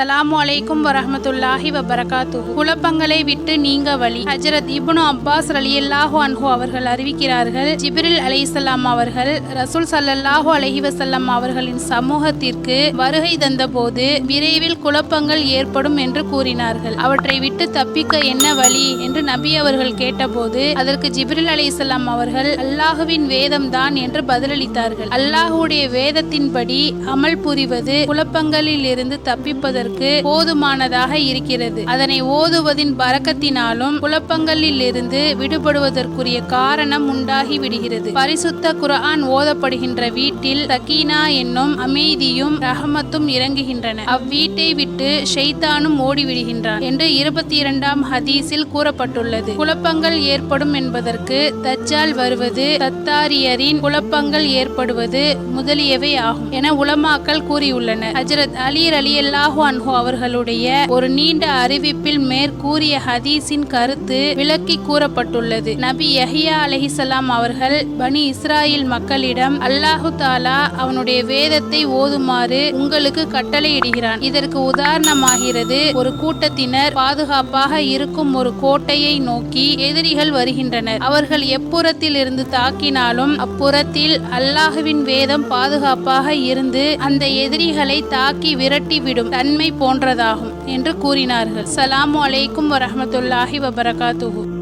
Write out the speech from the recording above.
Alarm அலைக்கும் வரஹ்மத்துல்லாஹி வபரகாத்து குழப்பங்களை விட்டு நீங்க வழி. ஹஜரத் இபுனு அப்பாஸ் ரலியல்லாஹு அன்ஹு அவர்கள் அறிவிக்கிறார்கள் ஜிபிரில் அலி இஸ்லாம் அவர்கள் ரசூல் சல்லல்லாஹு அலஹி வசல்லாம் அவர்களின் சமூகத்திற்கு வருகை தந்தபோது விரைவில் குழப்பங்கள் ஏற்படும் என்று கூறினார்கள். அவற்றை விட்டு தப்பிக்க என்ன வழி என்று நபி அவர்கள் கேட்டபோது அதற்கு ஜிபிரில் அலி இஸ்லாம் அவர்கள் அல்லாஹுவின் வேதம் தான் என்று பதிலளித்தார்கள். அல்லாஹுடைய வேதத்தின்படி அமல் புரிவது குழப்பங்களில் இருந்து தப்பிப்பதற்கு போதுமானதாக இருக்கிறது. அதனை ஓதுவதின் பறக்கத்தினாலும் குழப்பங்களில் இருந்து விடுபடுவதற்குரிய காரணம் உண்டாகி விடுகிறது. பரிசுத்த குரான் ஓதப்படுகின்ற வீட்டில் சக்கீனா என்னும் அமைதியும் ரஹமத்தும் இறங்குகின்றன. அவ்வீட்டை விட்டு ஷைத்தானும் ஓடிவிடுகின்றான் என்று இருபத்தி இரண்டாம் ஹதீஸில் கூறப்பட்டுள்ளது. குழப்பங்கள் ஏற்படும் என்பதற்கு தஜ்ஜால் வருவது தத்தாரியரின் குழப்பங்கள் ஏற்படுவது முதலியவை ஆகும் என உலமாக்கள் கூறியுள்ளனர். ஹஜரத் அலி அல்லாஹு அன்ஹோ அவர்களுடைய ஒரு நீண்ட அறிவிப்பில் மேற்கூறிய ஹதீஸின் கருத்து விளக்கி கூறப்பட்டுள்ளது. நபி யஹியா அலஹிசலாம் அவர்கள் பனி இஸ்ராயில் மக்களிடம் அல்லாஹு தாலா அவனுடைய வேதத்தை ஓதுமாறு உங்களுக்கு கட்டளையிடுகிறான். இதற்கு உதாரணமாகிறது ஒரு கூட்டத்தினர் பாதுகாப்பாக இருக்கும் ஒரு கோட்டையை நோக்கி எதிரிகள் வருகின்றனர். அவர்கள் எப்புறத்தில் இருந்து தாக்கினாலும் அப்புறத்தில் அல்லாஹுவின் வேதம் பாதுகாப்பாக இருந்து அந்த எதிரிகளை தாக்கி விரட்டிவிடும். தன்மை போன்றதாகும் என்று கூறினார்கள். சலாமு அலைக்கும் வரமத்துல்லாஹி வபரகாத்துகு